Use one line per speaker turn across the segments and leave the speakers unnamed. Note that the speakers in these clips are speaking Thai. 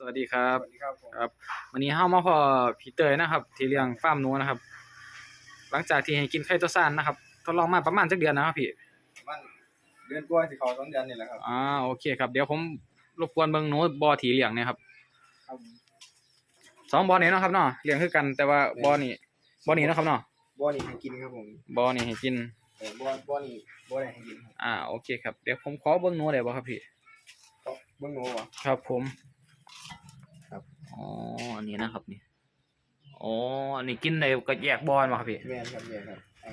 สวัสดีครับ
สวัสดีครับผม
ครับวันนี้เฮามาพอพี่เตยนะครับ ที่เลี้ยงฟาร์มหนูนะครับ หลังจากที่ให้กินไข่ตัวซ่านนะครับทดลองมาประมาณจักเดือนนะครับพี่
มันเดือนกว่าที่เขาต้องเดือนนี่แหละครับ
อ่าโอเคครับเดี๋ยวผมรบกวนเบิ่งหนูบ่อที่เลี้ยงเนี่ยครับ
ครับผม
สองบ่อนี้เนาะครับเนาะเลี้ยงคือกันแต่ว่าบ่อนี้บ่อนี้เนาะครับเนาะ
บ่อนี่ให้กินครับผม
บ่อนี้ให้กิน
เออบ่อบ่อนี่บ่อไหนให้กินครับ
อ่าโอเคครับเดี๋ยวผมขอเบิ่งหนูได้บ่ครับพี่
ก็เบิ่งหนูวะ
ครับผม
ครับ
อ๋อ อันนี้นะครับนี่ อ๋อ อันนี้กินได้ก็แยกบ่อมาครับพี่
แม่นครับแม่นครับไอ้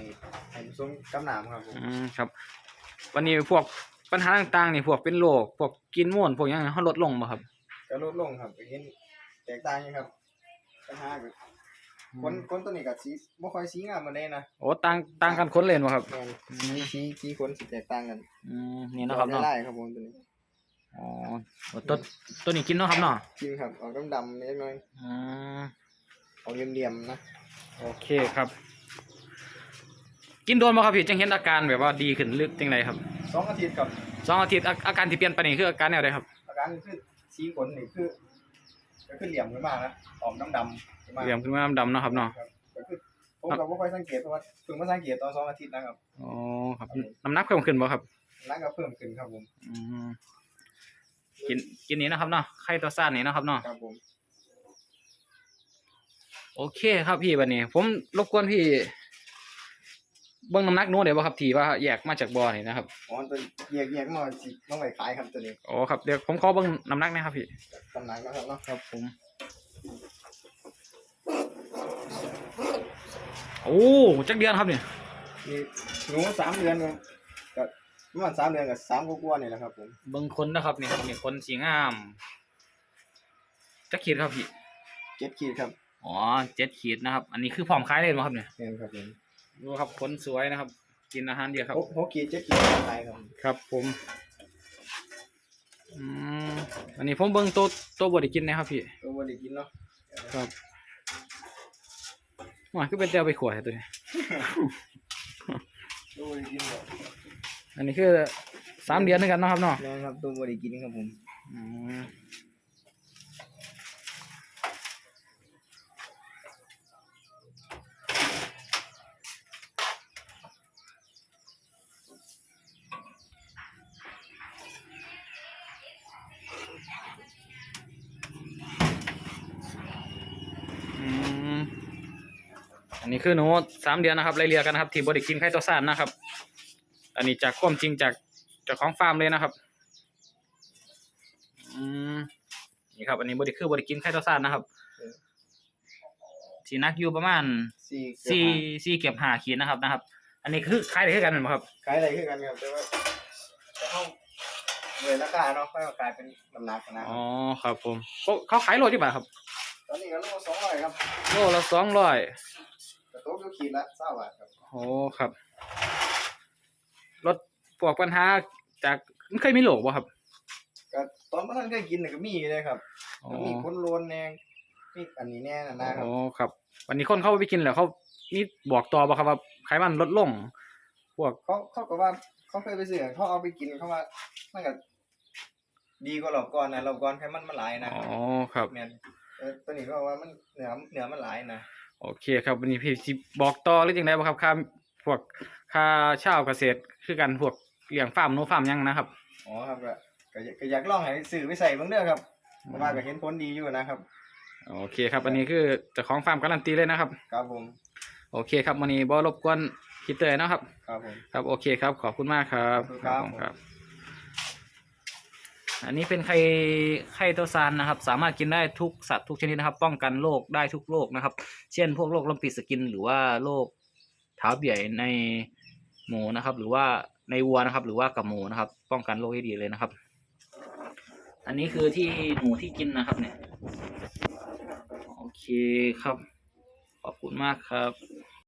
ไอ้ส้มกำหนามครับผม
อืมครับ วันนี้พวกปัญหาต่างๆนี่พวกเป็นโรคพวกกินม่วนพวกหยังเขาลดลงบ่ครับ
ก็ลดลงครับไปเห็นแตกต่างอยู่ครับปัญหาก็คนคนตัวนี้ก็สีบ่ค่อยสีงามมาได้นะ
โอ้ต่างต่างกันคนเล่นบ่ครับ
แม่นสีสีสีคนสิแตกต่างกัน
อืมนี่เนาะครับเนาะ
ไล่ครับผมตัวนี้
อ๋อโอ้ตัวตัวนี้กินเนาะครับเนาะ
กินครับออกดำๆนิดหน่อย
อืม
ออกเหลี่ยมๆนะ
โอเคครับ กินโดนบ่ครับพี่จังเห็นอาการแบบว่าดีขึ้นหรือจังไดครับ
สองอาทิตย์ครับ
สองอาทิตย์อาอาการที่เปลี่ยนไปนี่คืออาการแนวใดครับ
อาการคือสีขนนี่คือก็คือเหลี่ยมขึ้นมานะออกดำๆขึ้นมา
เหลี่ยมขึ้นมาดำๆเนาะครับเนาะ
ก็คือผมก็บ่ค่อยสังเกตเพราะว่าเพิ่งมาสังเกตตอนสองอาทิตย์นะครับ
อ๋อครับน้ำหนักเพิ่มขึ้นบ่ครับ
นั่นก็เพิ่มขึ้นครับผม
อืม กินกินนี้นะครับเนาะไข่ตัวซ่านนี่นะครับเนาะ
ครับผม
โอเคครับพี่บัดนี้ ผมรบกวนพี่ เบิ่งน้ำหนักหนูได้บ่ครับที่ว่าแยกมาจากบ่อนี่นะครับ
อ๋อตัวแยกแยกมาสิต้องไปขายครับตัวนี้
อ๋อครับเดี๋ยวผมขอเบิ่งน้ำหนักหนะครับพี่
ตำนานนะครับเนาะ
ครับผมโอ้จักเดือนครับเนี่ย
มีหนูสามเดือนครับก็ ประมาณสามเดือนกับสามกว่าๆนี่แหละครับผม
เบิ่งคนนะครับนี่ครับนี่คนสีงามจักขีดครับพี่
เจ็ดขีดครับ
อ๋อเจ็ดขีดนะครับ อันนี้คือพร้อมขายเลยมั้ครับเนี่ย
นี่ครับผม
ดูครับคนสวยนะครับ กินอาหารเดียวครับ
หกหกขีดเจ็ดขีดขายครับ
ครับผมอืมอันนี้ผมเบิ่งตัวตัวบไดกินนะครับพี่
ตัวบไดีกินเนาะ
ครับว่าคือเป็นเตียวไปขวดตัวนี้
ตัวบไดีกินครับ
อันนี้คือสามเดือนด้วยกันเนาะครับเนาะ
แม่นครับตัวบไดีกินครับผม
อืมอืมอันนี้คือหนูสามเดือนนะครับไล่เรียกันนะครับ ที่บไดิกินไข่ตัวสานนะครับ อันนี้จากความจริงจากเจากของฟาร์มเลยนะครับ อืมนี่ครับ อันนี้บไดิคือบไดิกินไข่ตัวสานนะครับสีนักอยู่ประมาณ
สี่
สี่สี่เก็บห้าขีดนะครับนะครับ อันนี้คือขายได้คือกันเหมือนครับ
ขายอะไรขึ้นกันครับแต่ว่าแต่เขาเลยราคาเนาะค่อยมากลายเป็นน้ำหนักนะค
อ๋
รั
อบครับผมเขาเขาขายโลที่บาทครับ
ตอนนี้ก็โลสองร้อยครับ
โลละสองร้อย
กระโต๊ะก็ขีดละเศร้าบาทครับ
โอ้ครับ ลดพวกปัญหาจากมันเคยมีโรคบ่ครับ
ก็ตอนเมื่อท่านเคยกินเนี่ยก็มีเลยครับ
อ๋อ
ก็มีคนโลนแน่มีอันนี้แน่นะนะครับ
โอ้ครับ วันนี้คนเข้าไปกินแล้วเขามีบอกต่อบ่ครับว่าไขมันลดลง พวก
เขาเขาก็ว่าเขาเคยไปซื้อเขาเอาไปกินเขาว่ามันก็ดีกว่าหลอกก่อนนะหลอกก่อนให้มันมันหลายนะ
อ๋อครับ
แม่นเออตัวนี้ก็ว่ามันเหนือเหนือมันหลายนะ
โอเคครับวันนี้พี่สิบอกต่อหรือยังไงบ่ครับค่าพวก ค่าเช่าวเกษตรคือกันพวกเลี้ยงฟาร์มหนูฟาร์มหยังนะครับ
อ๋อครับก็ก็อยากก็อยากลองให้ซื้อไปใส่เบิ่งเด้อครับเพราะว่าก็เห็นผลดีอยู่นะครับ
โอเคครับ อันนี้คือเจ้าของฟาร์มการันตีเลยนะครับ
ครับผม
โอเคครับวันนี้บ่รบกวนพี่เตยนะครับ
ครับผม
ครับโอเคครับ ขอบคุณมากครับ
ขอบคุณครับ
ผมครับอันนี้เป็นไข่ไข่ตัวซานนะครับ สามารถกินได้ทุกสัตว์ทุกชนิดนะครับ ป้องกันโรคได้ทุกโรคนะครับ เช่น พวกโรคลมปีสกินหรือว่าโรคเท้าเบี่ยใน หมูนะครับ หรือว่าในวัวนะครับ หรือว่ากับหมูนะครับ ป้องกันโรคให้ดีเลยนะครับ อันนี้คือที่หมูที่กินนะครับเนี่ย โอเคครับ ขอบคุณมากครับ